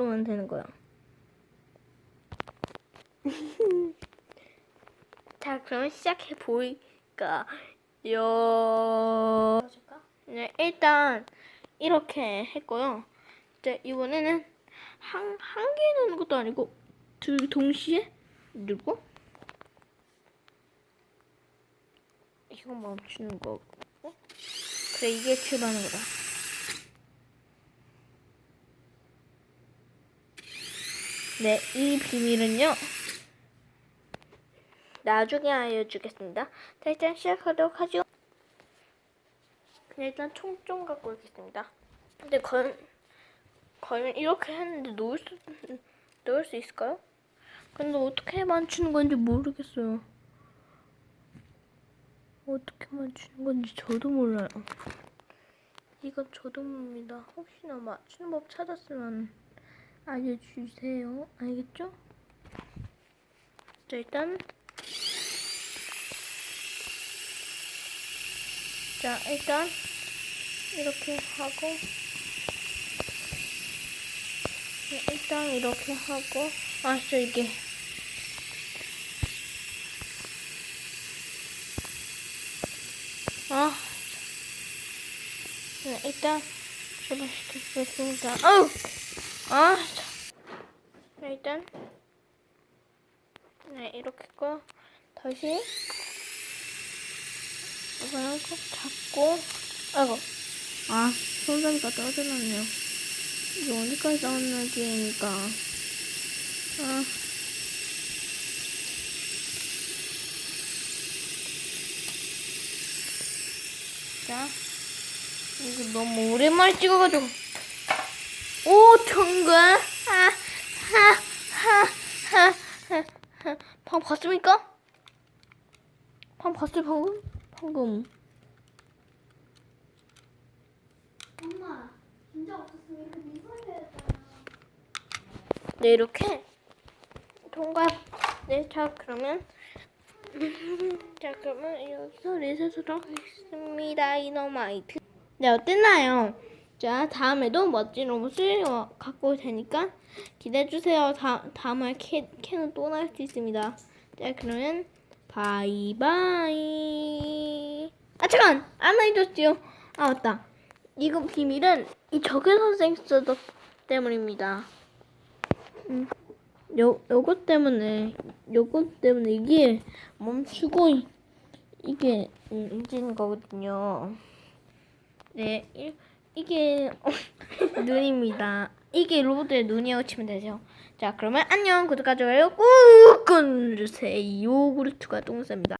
누르면 되는 거야. 자, 그럼 시작해 볼까요? 네, 일단 이렇게 했고요. 이제 이번에는 한, 한 개 넣는 것도 아니고 둘 동시에 누르고 이거 멈추는 거고 그래 이게 출발하는 거다. 네, 이 비밀은요. 나중에 알려주겠습니다. 자, 일단 시작하도록 하죠. 일단 총 좀 갖고 있겠습니다. 근데 과연, 과연 이렇게 했는데 놓을 수, 넣을 수 있을까요? 근데 어떻게 맞추는 건지 모르겠어요. 어떻게 맞추는 건지 저도 몰라요. 이건 저도 모릅니다. 혹시나 맞추는 법 찾았으면 알려주세요. 알겠죠? 자, 일단 자, 일단 이렇게 하고 네, 일단 이렇게 하고 아, 진짜 이게 아 네, 일단 출발시키겠습니다. 아우! 아, 자. 네, 일단 네, 이렇게 했고 다시 이거는 꼭 잡고 아이고. 아 손잡이가 떨어졌네요. 이게 나왔나 게임이니까. 아. 자, 이거 너무 오랜만에 찍어가지고 오 통과 하하하하하 방금 봤습니까? 방금 봤어요 방금? 방금 엄마, 진짜 없었으면. 네 이렇게 통과 네자 그러면 자 그러면 여기서 리셋하도록 하겠습니다 이너마이트 네 어땠나요? 자 다음에도 멋진 로봇을 어, 갖고 올 테니까 기대해주세요. 다, 다음에 캐, 캐는 또 나올 수 있습니다. 자 그러면 바이바이. 아 잠깐! 안 해줬지요. 아 맞다. 이거 비밀은 이 적의 선생 쓰던 때문입니다. 음, 요, 요것 때문에, 요것 때문에 이게 멈추고, 이- 이게 음, 움직이는 거거든요. 네, 이, 이게 눈입니다. 이게 로봇의 눈이라고 치면 되죠. 자, 그러면 안녕, 구독과 좋아요 꾹 눌러주세요. 똥 쌉니다.